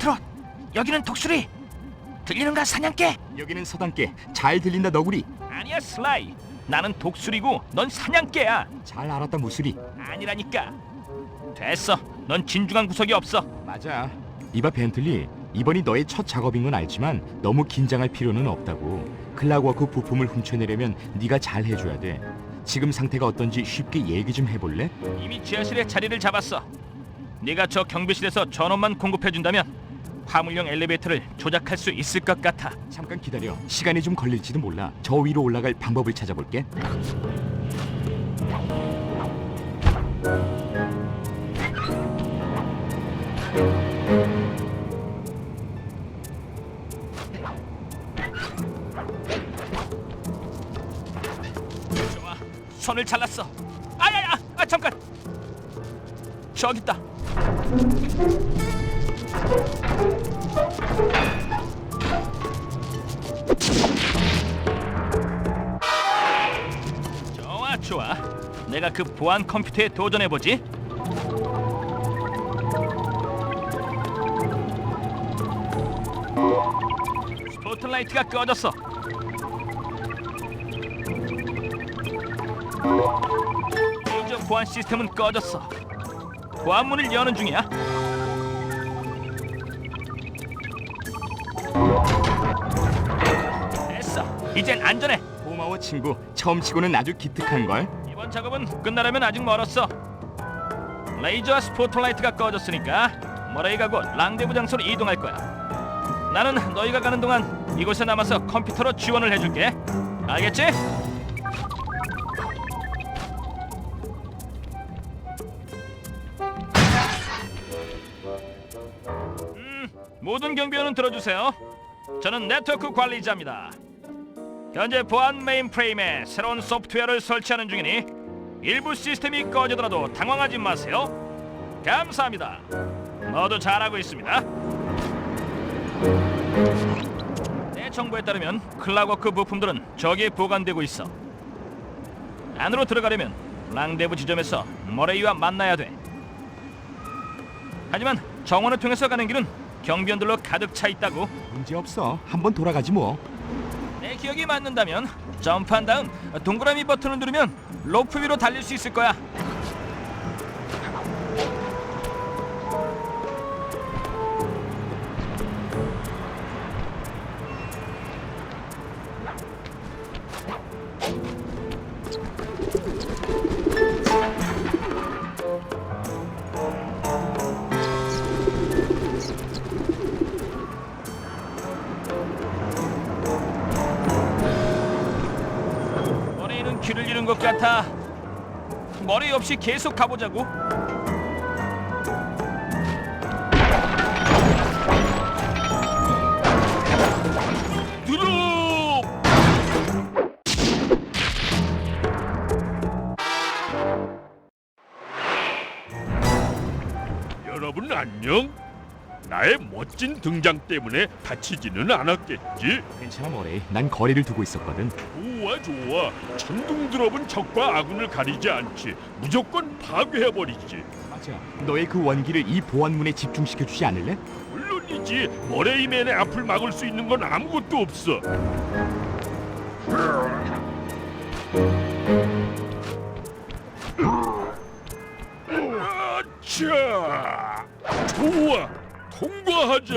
폴트롯 여기는 독수리. 들리는가 사냥개? 여기는 서당께 잘 들린다 너구리. 아니야 슬라이. 나는 독수리고 넌 사냥개야. 잘 알았다 무수리. 아니라니까. 됐어. 넌 진중한 구석이 없어. 맞아. 이봐 벤틀리 이번이 너의 첫 작업인 건 알지만 너무 긴장할 필요는 없다고. 클라워크 부품을 훔쳐내려면 네가 잘 해줘야 돼. 지금 상태가 어떤지 쉽게 얘기 좀 해볼래? 이미 지하실에 자리를 잡았어. 네가 저 경비실에서 전원만 공급해준다면 화물용 엘리베이터를 조작할 수 있을 것 같아. 잠깐 기다려. 시간이 좀 걸릴지도 몰라. 저 위로 올라갈 방법을 찾아볼게. 좋아. 손을 잘랐어. 아야야! 아 잠깐! 저기 있다 내가 그 보안 컴퓨터에 도전해 보지 스포트라이트가 꺼졌어 레이저 보안 시스템은 꺼졌어. 보안문을 여는 중이야. 됐어. 이젠 안전해. 고마워 친구 처음 치고는 아주 기특한 걸 이번 작업은 끝나려면 아직 멀었어. 레이저와 스포트라이트가 꺼졌으니까 머레이가 곧 랑데부 장소로 이동할 거야. 나는 너희가 가는 동안 이곳에 남아서 컴퓨터로 지원을 해줄게. 알겠지? 음, 모든 경비원은 들어주세요. 저는 네트워크 관리자입니다. 현재 보안 메인프레임에 새로운 소프트웨어를 설치하는 중이니 일부 시스템이 꺼지더라도 당황하지 마세요. 감사합니다. 모두 잘하고 있습니다. 내 정보에 따르면 클라워크 부품들은 저기에 보관되고 있어. 안으로 들어가려면 랑데부 지점에서 머레이와 만나야 돼. 하지만 정원을 통해서 가는 길은 경비원들로 가득 차 있다고. 문제 없어 한번 돌아가지 뭐 내 기억이 맞는다면 점프한 다음 동그라미 버튼을 누르면 로프 위로 달릴 수 있을 거야. 것 같아. 머레이 없이 계속 가보자고. 멋진 등장 때문에 다치지는 않았겠지? 괜찮아 머레이 난 거리를 두고 있었거든. 좋아 좋아. 천둥 드롭은 적과 아군을 가리지 않지. 무조건 파괴해버리지. 맞아. 너의 그 원기를 이 보안문에 집중시켜주지 않을래? 물론이지. 머레이맨의 앞을 막을 수 있는 건 아무것도 없어. 아차 좋아 하자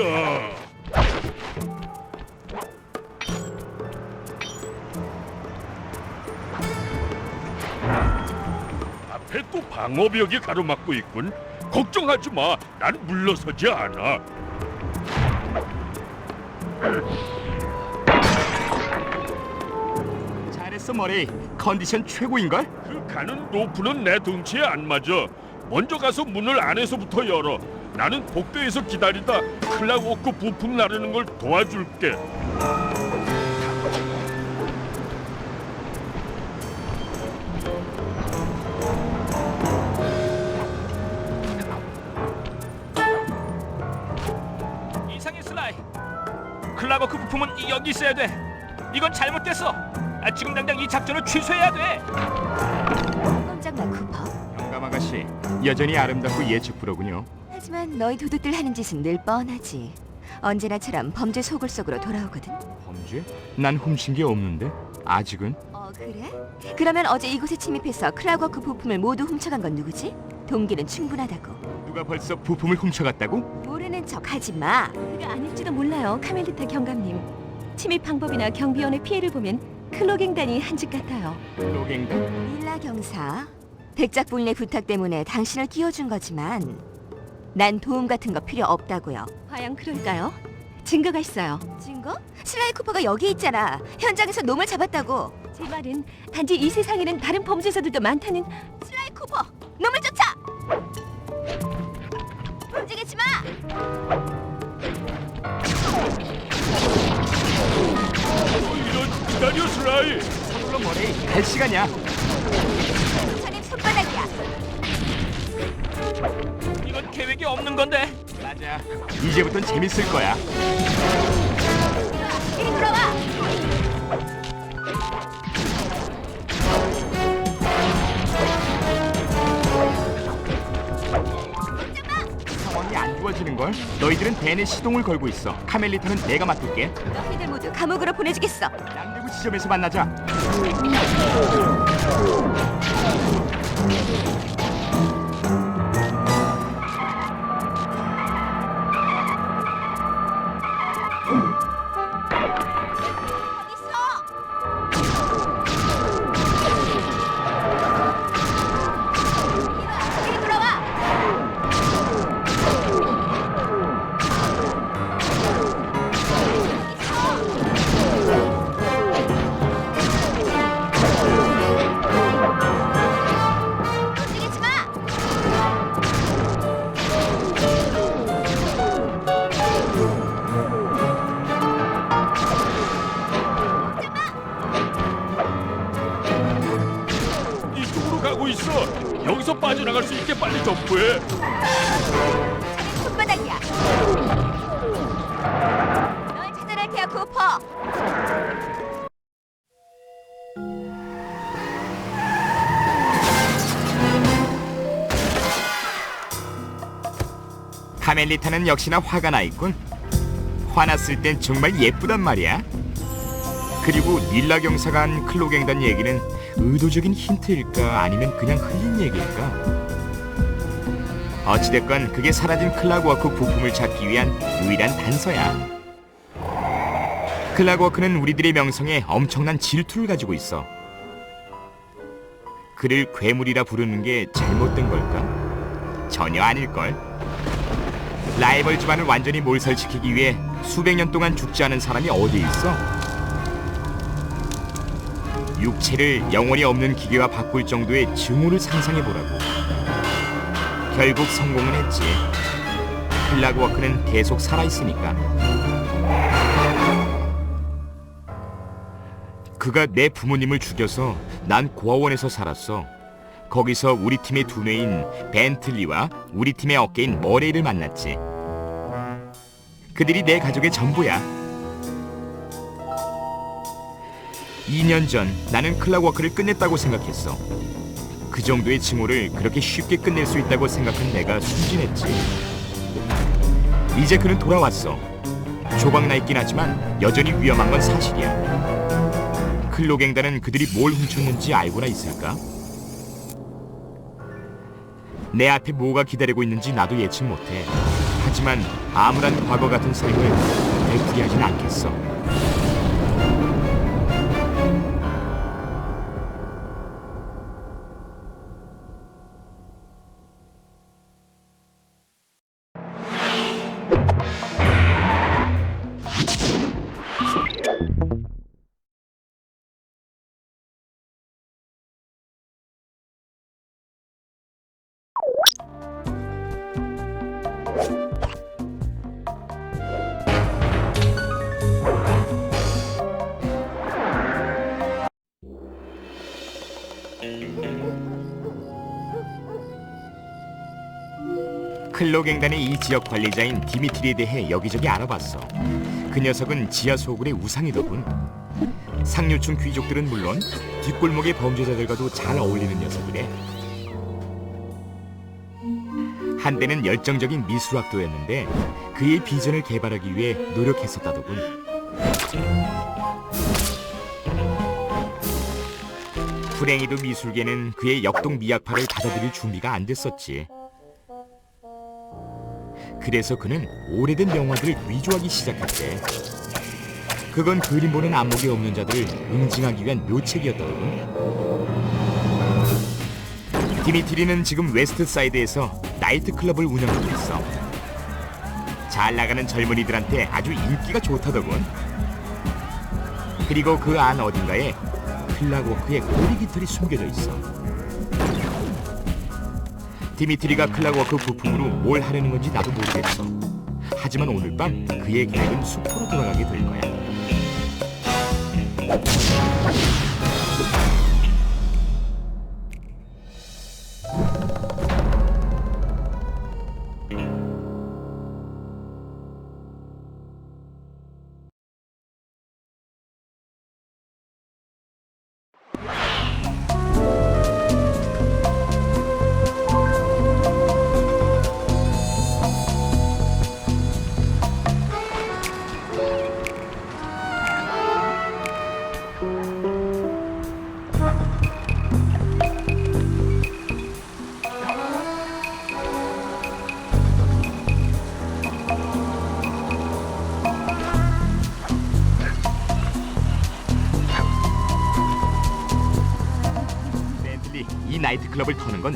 앞에 또 방어벽이 가로막고 있군. 걱정하지 마. 난 물러서지 않아. 잘했어 머레이 컨디션 최고인걸? 그 가는 로프는 내 덩치에 안 맞아. 먼저 가서 문을 안에서부터 열어. 나는 복도에서 기다리다 클라워크 부품 나르는 걸 도와줄게. 이상해 슬라이. 클라버크 부품은 이- 여기 있어야 돼. 이건 잘못됐어. 아, 지금 당장 이 작전을 취소해야 돼. 꼼짝마 쿠퍼. 영감 아가씨 여전히 아름답고 예측 불허군요 하지만 너희 도둑들 하는 짓은 늘 뻔하지. 언제나처럼 범죄 속을 속으로 돌아오거든. 범죄? 난 훔친 게 없는데 아직은 어 그래? 그러면 어제 이곳에 침입해서 클라워크 부품을 모두 훔쳐간 건 누구지? 동기는 충분하다고. 누가 벌써 부품을 훔쳐갔다고? 모르는 척 하지 마. 그가 아닐지도 몰라요, 카멜리타 경감님. 침입 방법이나 경비원의 피해를 보면 클로갱단이 한 짓 같아요. 로겐가? 밀라 경사. 백작불의 부탁 때문에 당신을 끼워준 거지만 난 도움 같은 거 필요 없다고요. 과연 그럴까요? 증거가 있어요. 증거? 슬라이 쿠퍼가 여기 있잖아. 현장에서 놈을 잡았다고. 제 말은 단지 이 세상에는 다른 범죄자들도 많다는 슬라이 쿠퍼, 놈을 쫓아! 움직이지 마! 어, 이런 기다려 슬라이. 서둘러 머레이 갈 시간이야 손바닥이야. 이건 계획이 없는 건데. 맞아 이제부턴 재밌을 거야 이리 돌아와. 상황이 안 좋아지는 걸? 너희들은 벤의 시동을 걸고 있어 카멜리타는 내가 맡을게 너희들 모두 감옥으로 보내주겠어. 양대구 지점에서 만나자 어딨 카멜리타는 역시나 화가 나 있군. 화났을 땐 정말 예쁘단 말이야. 그리고 닐라 경사가 한 클로갱단 얘기는 의도적인 힌트일까 아니면 그냥 흘린 얘기일까? 어찌됐건 그게 사라진 클라그워크 부품을 찾기 위한 유일한 단서야. 클라그워크는 우리들의 명성에 엄청난 질투를 가지고 있어. 그를 괴물이라 부르는 게 잘못된 걸까? 전혀 아닐걸 라이벌 집안을 완전히 몰살시키기 위해 수백 년 동안 죽지 않은 사람이 어디 있어? 육체를 영혼이 없는 기계와 바꿀 정도의 증오를 상상해 보라고. 결국 성공은 했지. 클라그워크는 계속 살아 있으니까. 그가 내 부모님을 죽여서 난 고아원에서 살았어. 거기서 우리 팀의 두뇌인 벤틀리와 우리 팀의 어깨인 머레이를 만났지. 그들이 내 가족의 전부야. 2년 전 나는 클라워크를 끝냈다고 생각했어. 그 정도의 증오를 그렇게 쉽게 끝낼 수 있다고 생각한 내가 순진했지. 이제 그는 돌아왔어. 조각나 있긴 하지만 여전히 위험한 건 사실이야. 클로갱단은 그들이 뭘 훔쳤는지 알고나 있을까? 내 앞에 뭐가 기다리고 있는지 나도 예측 못해. 하지만 암울한 과거 같은 삶을 되풀이 하진 않겠어. 클로갱단의 이 지역 관리자인 디미트리에 대해 여기저기 알아봤어. 그 녀석은 지하 소굴의 우상이더군. 상류층 귀족들은 물론 뒷골목의 범죄자들과도 잘 어울리는 녀석이래. 한때는 열정적인 미술학도였는데 그의 비전을 개발하기 위해 노력했었다더군. 불행히도 미술계는 그의 역동 미학파를 받아들일 준비가 안 됐었지. 그래서 그는 오래된 영화들을 위조하기 시작했대. 그건 그림 보는 안목이 없는 자들을 응징하기 위한 묘책이었더군. 디미트리는 지금 웨스트 사이드에서 나이트 클럽을 운영하고 있어. 잘 나가는 젊은이들한테 아주 인기가 좋다더군. 그리고 그 안 어딘가에 클락워크의 고리 깃털이 숨겨져 있어. 디미트리가 클락워크 부품으로 뭘 하려는 건지 나도 모르겠어. 하지만 오늘 밤 그의 계획은 숲으로 돌아가게 될 거야.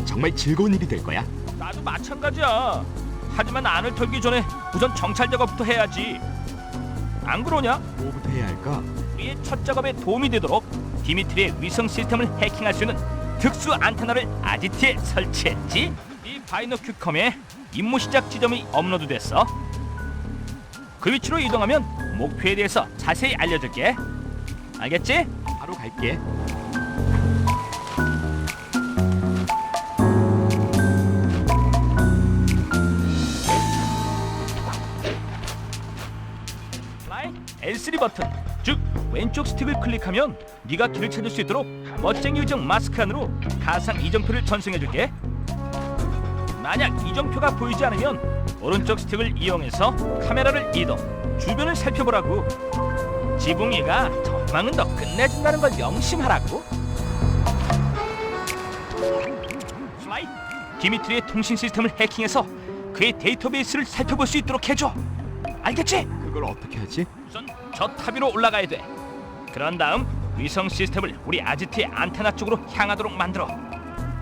정말 즐거운 일이 될 거야. 나도 마찬가지야. 하지만 안을 털기 전에 우선 정찰 작업부터 해야지. 안 그러냐? 뭐부터 해야 할까? 우리의 첫 작업에 도움이 되도록 디미트리의 위성 시스템을 해킹할 수 있는 특수 안테나를 아지트에 설치했지. 이 바이너큐컴에 임무 시작 지점이 업로드됐어. 그 위치로 이동하면 목표에 대해서 자세히 알려줄게. 알겠지? 바로 갈게. L3 버튼. 즉 왼쪽 스틱을 클릭하면 네가 길을 찾을 수 있도록 멋쟁이 요정 마스크 안으로 가상 이정표를 전송해줄게. 만약 이정표가 보이지 않으면 오른쪽 스틱을 이용해서 카메라를 이동 주변을 살펴보라고. 지붕이가 전망은 더 끝내준다는 걸 명심하라고. 플라이. 디미트리의 통신 시스템을 해킹해서 그의 데이터베이스를 살펴볼 수 있도록 해줘. 알겠지? 그걸 어떻게 하지? 우선 저 탑 위로 올라가야 돼. 그런 다음 위성 시스템을 우리 아지트의 안테나 쪽으로 향하도록 만들어.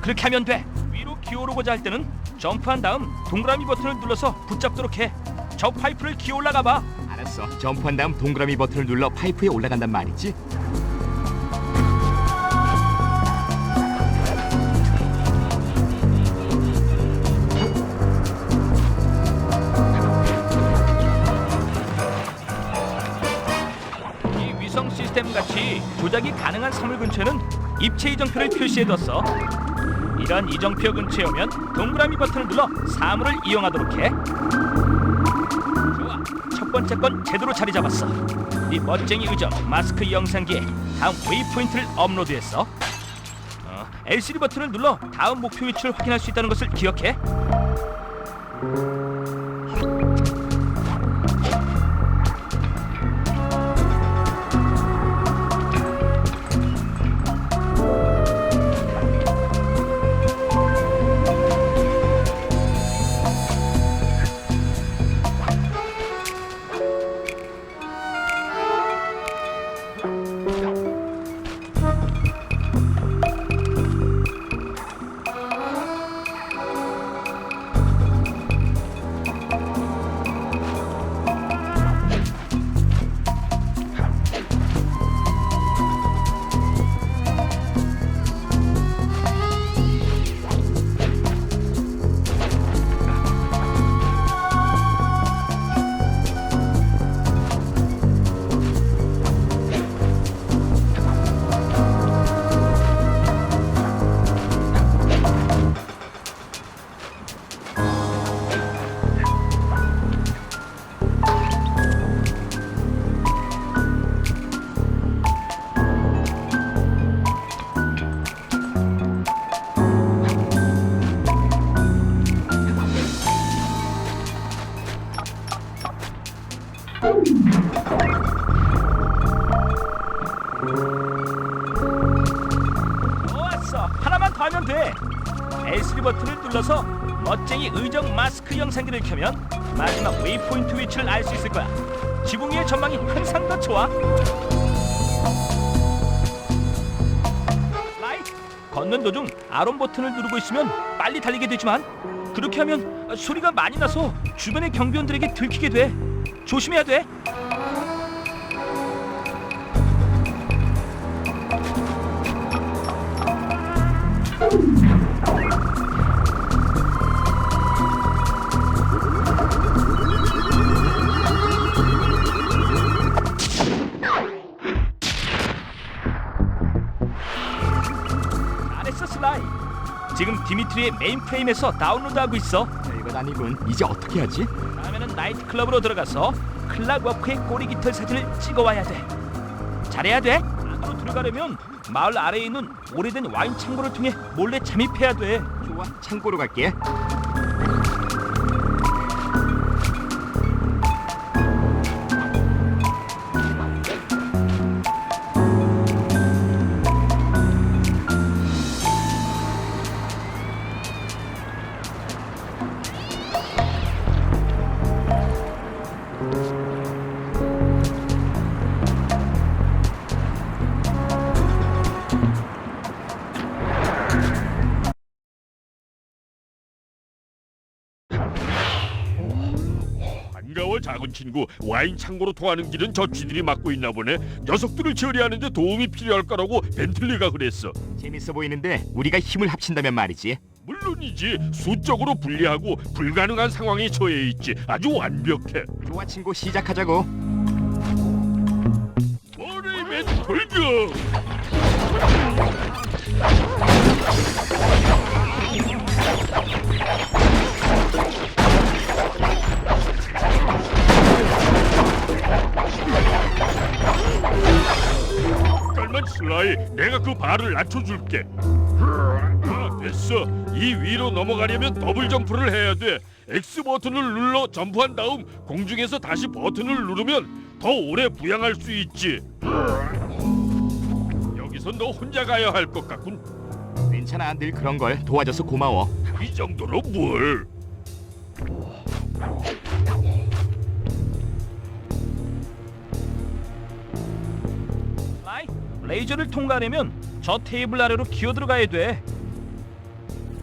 그렇게 하면 돼. 위로 기어오르고자 할 때는 점프한 다음 동그라미 버튼을 눌러서 붙잡도록 해. 저 파이프를 기어 올라가 봐. 알았어. 점프한 다음 동그라미 버튼을 눌러 파이프에 올라간단 말이지. 가능한 사물 근처에는 입체 이정표를 표시해뒀어. 이런 이정표 근처에 오면 동그라미 버튼을 눌러 사물을 이용하도록 해. 좋아, 첫 번째 건 제대로 자리 잡았어. 네 멋쟁이 의정 마스크 영상기에 다음 웨이포인트를 업로드했어. 어, LCD 버튼을 눌러 다음 목표 위치를 확인할 수 있다는 것을 기억해. 의정 마스크 영상기를 켜면 마지막 웨이포인트 위치를 알 수 있을 거야. 지붕 위의 전망이 항상 더 좋아. 라이 걷는 도중 아론 버튼을 누르고 있으면 빨리 달리게 되지만 그렇게 하면 소리가 많이 나서 주변의 경비원들에게 들키게 돼. 조심해야 돼. 지금 디미트리의 메인 프레임에서 다운로드하고 있어. 별것 아니군. 이제 어떻게 하지? 다음에는 나이트 클럽으로 들어가서 클락 워크의 꼬리 깃털 사진을 찍어와야 돼. 잘해야 돼. 안으로 들어가려면 마을 아래에 있는 오래된 와인 창고를 통해 몰래 잠입해야 돼. 좋아. 창고로 갈게. 작은 친구 와인 창고로 통하는 길은 저 쥐들이 막고 있나 보네. 녀석들을 처리하는데 도움이 필요할 거라고 벤틀리가 그랬어. 재밌어 보이는데 우리가 힘을 합친다면 말이지. 물론이지. 수적으로 불리하고 불가능한 상황에 처해 있지. 아주 완벽해. 좋아 친구. 시작하자고. 머리맨 돌격 슬라이 내가 그 발을 낮춰줄게. 아, 됐어. 이 위로 넘어가려면 더블 점프를 해야 돼. X 버튼을 눌러 점프한 다음 공중에서 다시 버튼을 누르면 더 오래 부양할 수 있지. 여기서 너 혼자 가야 할 것 같군. 괜찮아. 늘 그런 걸. 도와줘서 고마워. 이 정도로 뭘 레이저를 통과하려면 저 테이블 아래로 기어 들어가야 돼.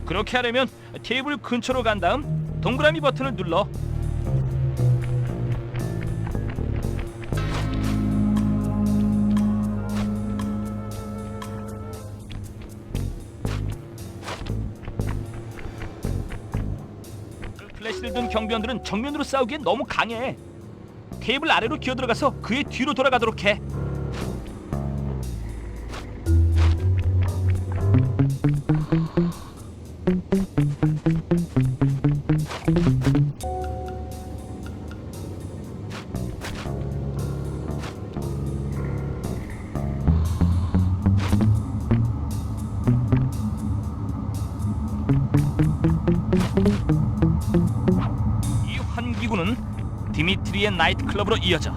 그렇게 하려면 테이블 근처로 간 다음 동그라미 버튼을 눌러. 그 플래시를 든 경비원들은 정면으로 싸우기엔 너무 강해. 테이블 아래로 기어 들어가서 그의 뒤로 돌아가도록 해. 디미트리의 나이트 클럽으로 이어져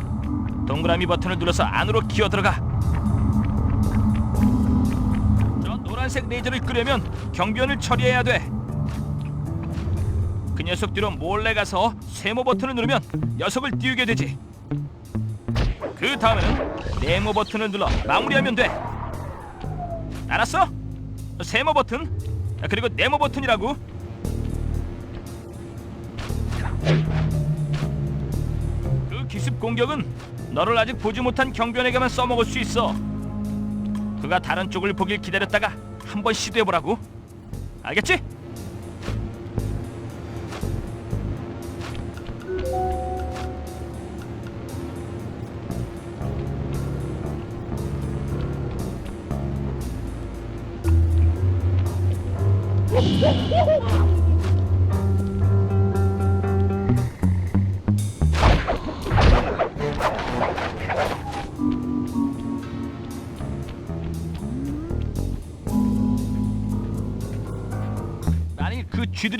동그라미 버튼을 눌러서 안으로 기어 들어가. 저 노란색 레이저를 끄려면 경비원을 처리해야 돼. 그 녀석 뒤로 몰래 가서 세모 버튼을 누르면 녀석을 띄우게 되지. 그 다음에는 네모 버튼을 눌러 마무리하면 돼. 알았어? 세모 버튼 그리고 네모 버튼이라고. 공격은 너를 아직 보지 못한 경비원에게만 써먹을 수 있어. 그가 다른 쪽을 보길 기다렸다가 한번 시도해보라고. 알겠지?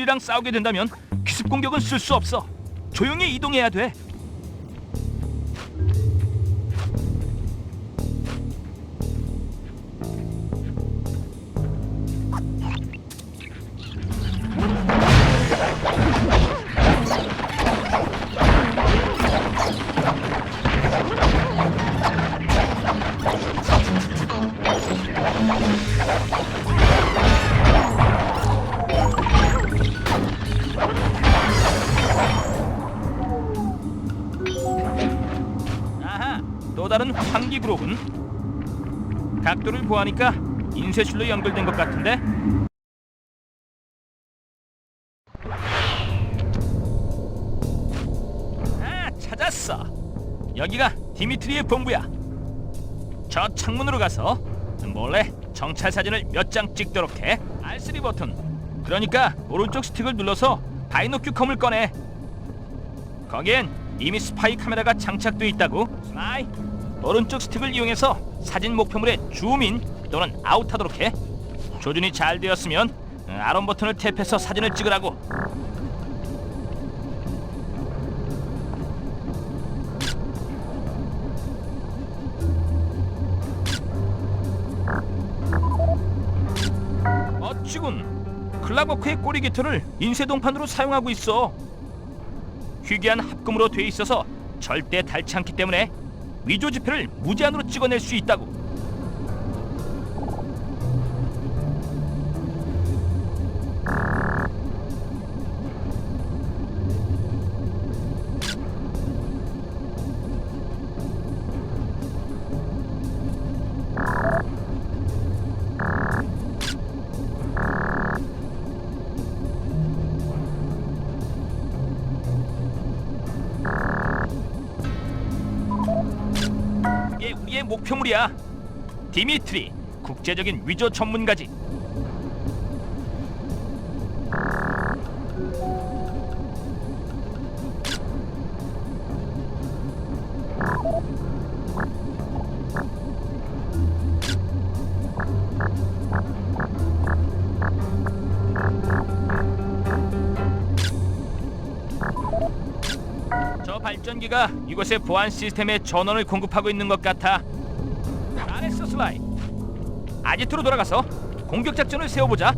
그 쥐들이랑 싸우게 된다면 기습 공격은 쓸 수 없어. 조용히 이동해야 돼. 각도를 보아하니까 인쇄실로 연결된 것 같은데? 아 찾았어. 여기가 디미트리의 본부야. 저 창문으로 가서 몰래 정찰 사진을 몇 장 찍도록 해. R3 버튼. 그러니까 오른쪽 스틱을 눌러서 바이노큐컴을 꺼내. 거기엔 이미 스파이 카메라가 장착돼 있다고. 스마이 오른쪽 스틱을 이용해서 사진 목표물에 줌인 또는 아웃하도록 해. 조준이 잘 되었으면 아론 버튼을 탭해서 사진을 찍으라고. 멋지군 클라버크의 꼬리 깃털을 인쇄동판으로 사용하고 있어. 희귀한 합금으로 돼 있어서 절대 닳지 않기 때문에 위조 지폐를 무제한으로 찍어낼 수 있다고 목표물이야 디미트리 국제적인 위조 전문가지 저 발전기가 이곳의 보안 시스템에 전원을 공급하고 있는 것 같아. 아지트로 돌아가서 공격 작전을 세워보자.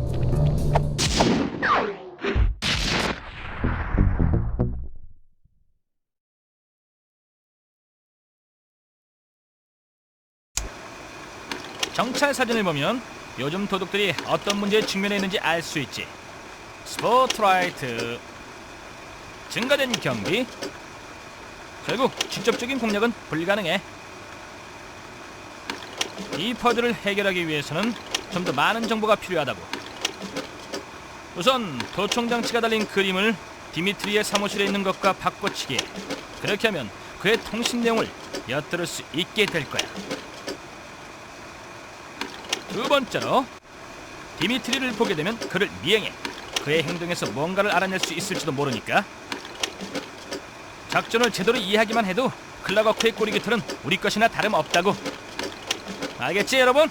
정찰 사진을 보면 요즘 도둑들이 어떤 문제에 직면해 있는지 알 수 있지. 스포트라이트. 증가된 경비. 결국 직접적인 공략은 불가능해. 이 퍼즐을 해결하기 위해서는 좀 더 많은 정보가 필요하다고. 우선 도청 장치가 달린 그림을 디미트리의 사무실에 있는 것과 바꿔치기. 그렇게 하면 그의 통신 내용을 엿들을 수 있게 될 거야. 두 번째로 디미트리를 보게 되면 그를 미행해. 그의 행동에서 뭔가를 알아낼 수 있을지도 모르니까 작전을 제대로 이해하기만 해도 클라거크의 꼬리 깃털은 우리 것이나 다름없다고 알겠지 여러분?